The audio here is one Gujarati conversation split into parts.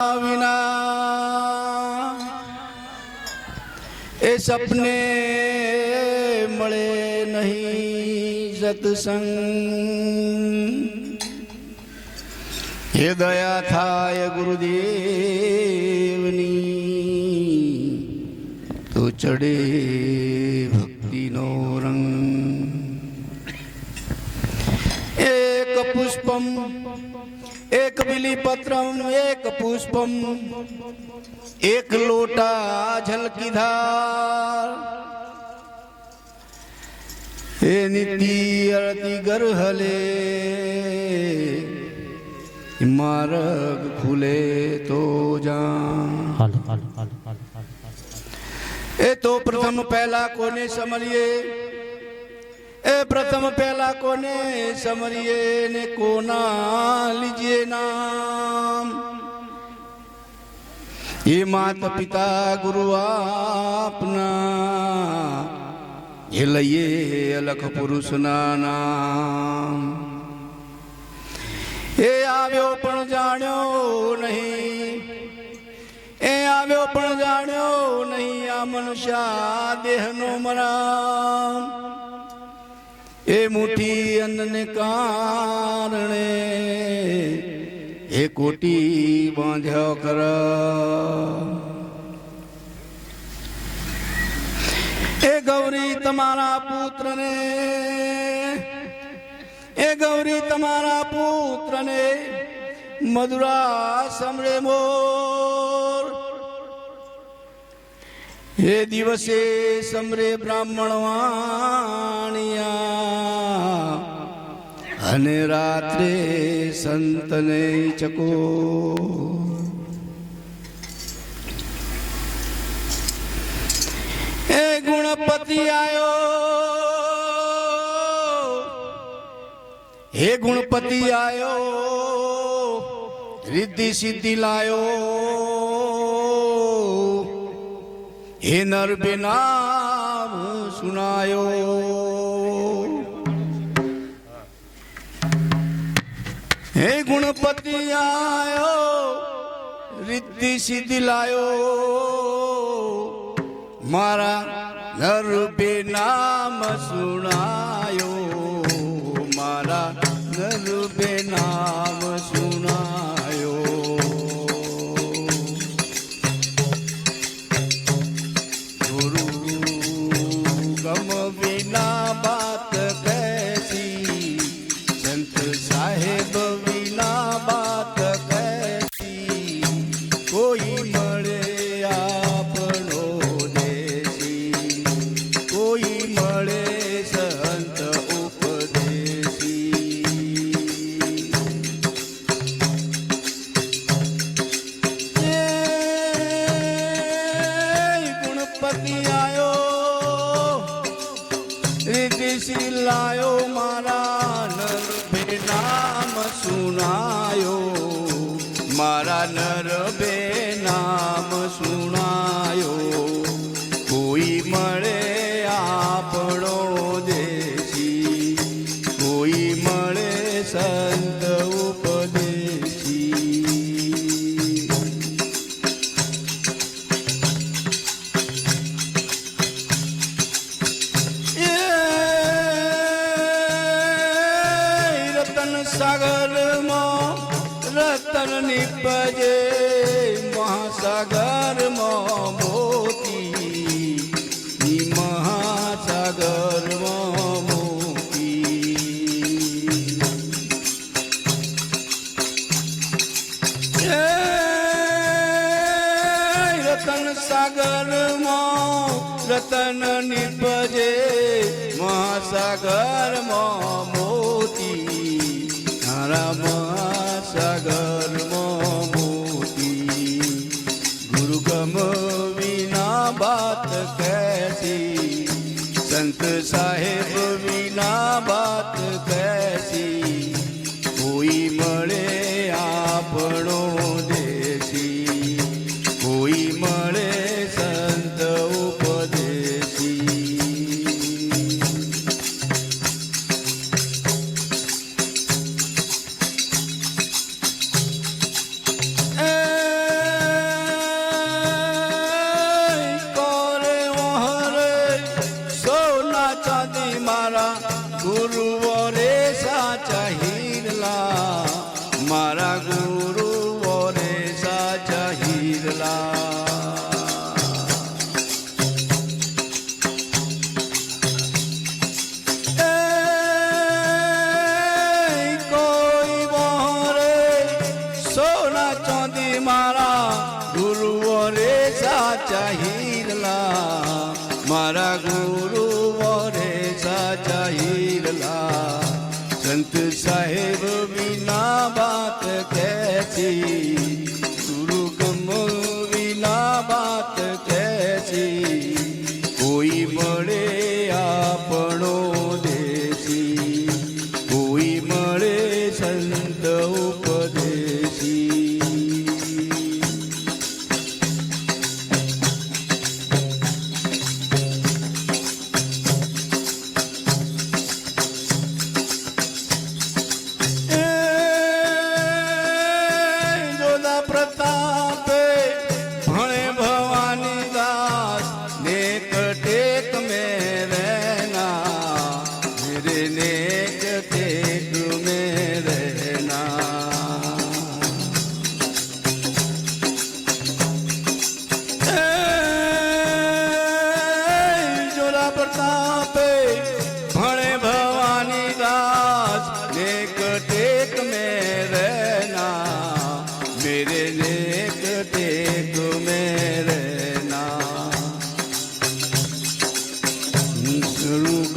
વિના. એ સપને મળે નહીં સત્સંગ. એ દયા થાય ગુરુદેવની. તો ચડે ભક્તિનો રંગ. એક પુષ્પમ એક બિલીપત્રમ એક પુષ્પમ એક લોટા ઝલકીધાર એ નીતિ અરતી ગરહલે માર્ગ ખુલે તો જા એ તો પ્રથમ પહેલા કોને સમરીએ એ પ્રથમ પહેલા કોને સમરીએ ને કોના લીજીએ નામ? એ માતા પિતા ગુરુ આપના એ લઈએ અલખ પુરુષના નામ. એ આવ્યો પણ જાણ્યો નહીં. એ આવ્યો પણ જાણ્યો નહીં આ મનુષ્ય દેહનો મરામ. એ મુઠી અન્નને કારણે એ કોટી બાંધ્યો કર. એ ગૌરી તમારા પુત્રને, એ ગૌરી તમારા પુત્રને મધુરા સમરે મોર એ દિવસે સમરે બ્રાહ્મણ વાણિયા અને રાત્રે સંતને ચકો. એ ગુણપતિ આયો. હે ગુણપતિ આયો. રિદ્ધિ સિદ્ધિ લાયો. હે નર બેનામ સુનાયો. હે ગુણપતિ આયો રિદ્ધિ સિદ્ધિ લાયો. મારા નર બેનામ સુનાયો. શ્રી લાયો મારા નર નામ સુનાયો મારા નર બે સાગરમાં રતન નિપજે મહાસાગરમાં મોતી મહાસાગરમાં રતન સાગરમાં રતન નિપજે મહાસાગરમાં મોતી. તારા મહાસાગરમાં મોતી ગુરુ ગમ વિના બાત કૈસી સંત સાહેબ વિના વાત કૈસી વિના વાત કહેતી સુરુ કમલ વિના વાત કહેતી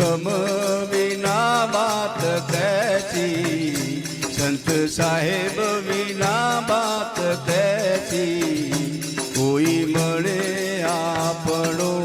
ગમ વિના વાત કહેતી. સંત સાહેબ વિના વાત કહેતી. કોઈ મળે આપણો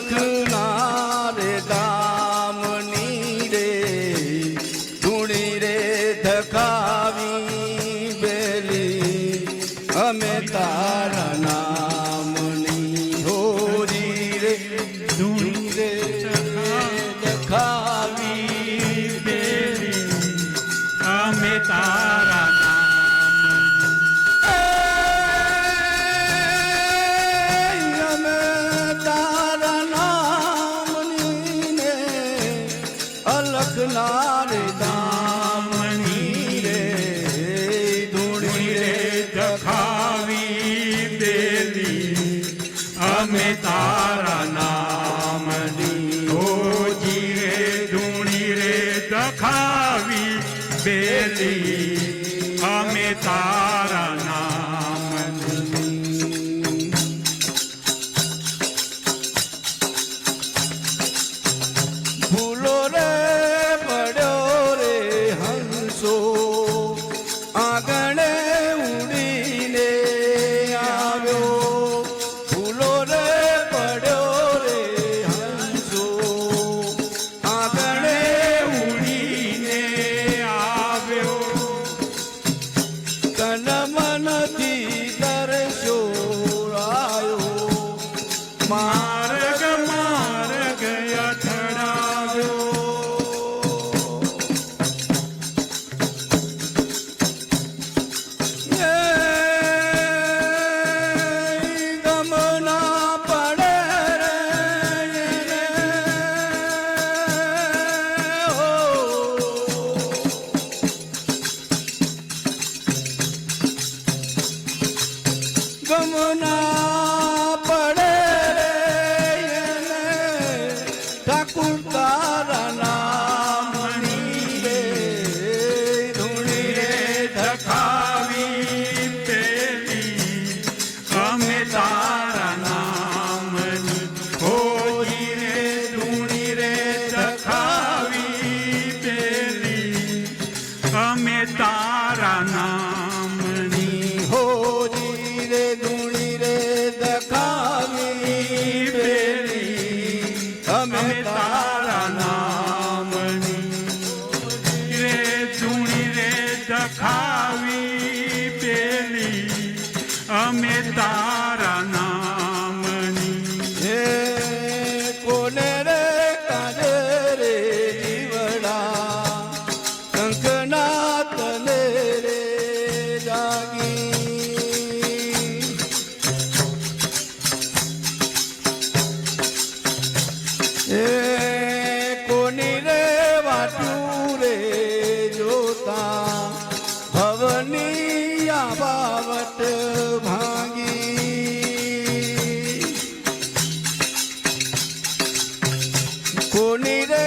લખના રે દામની રે, ધૂણી રે ધકાવી બેલી. અમે તારા નામની હોરી રે, ધૂણી રે ધકાવી બેલી. અમે તારા समेता 阿门。કોની